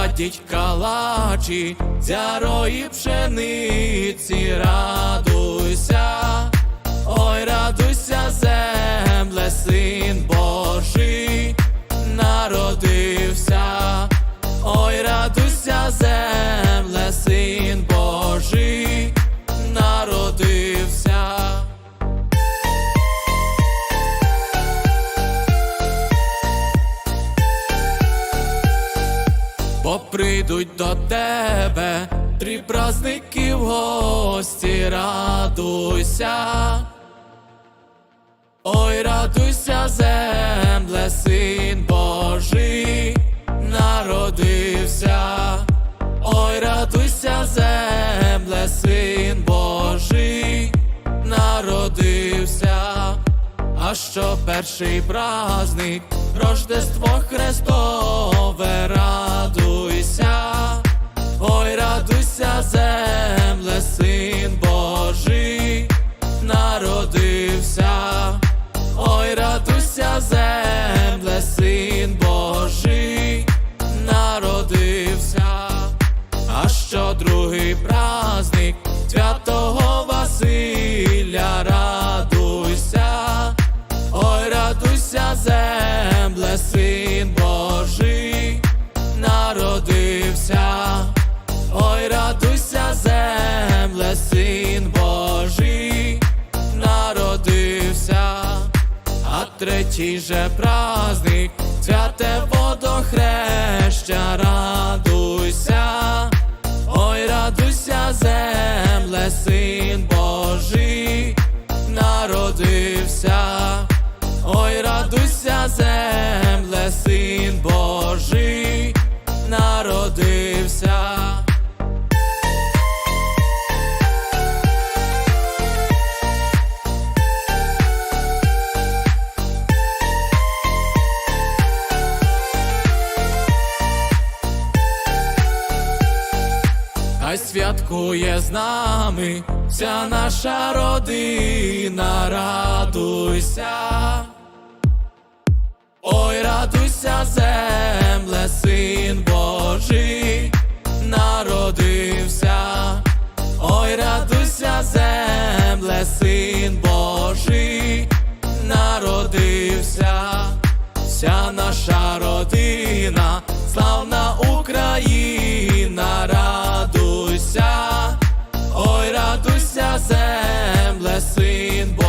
Кладіть калачі, зярої пшениці, радуйся, ой, радуйся, земле, син Бо прийдуть до тебе три праздники в гості, радуйся. Ой, радуйся, земле, син Божий народився. Що перший праздник, Рождество Христове, радуйся, ой, радуйся, земле, народився, ой, радуйся, земле, син Божий народився, а третій же праздник, святе водохреща, радуйся, ой, радуйся, земле, син Божий народився, ой, радуйся, Хай святкує з нами вся наша родина, радуйся. Ой, радуйся, земле, син Божий народився. Ой, радуйся, земле, син Божий народився. Вся наша родина, славна Україна, земле, син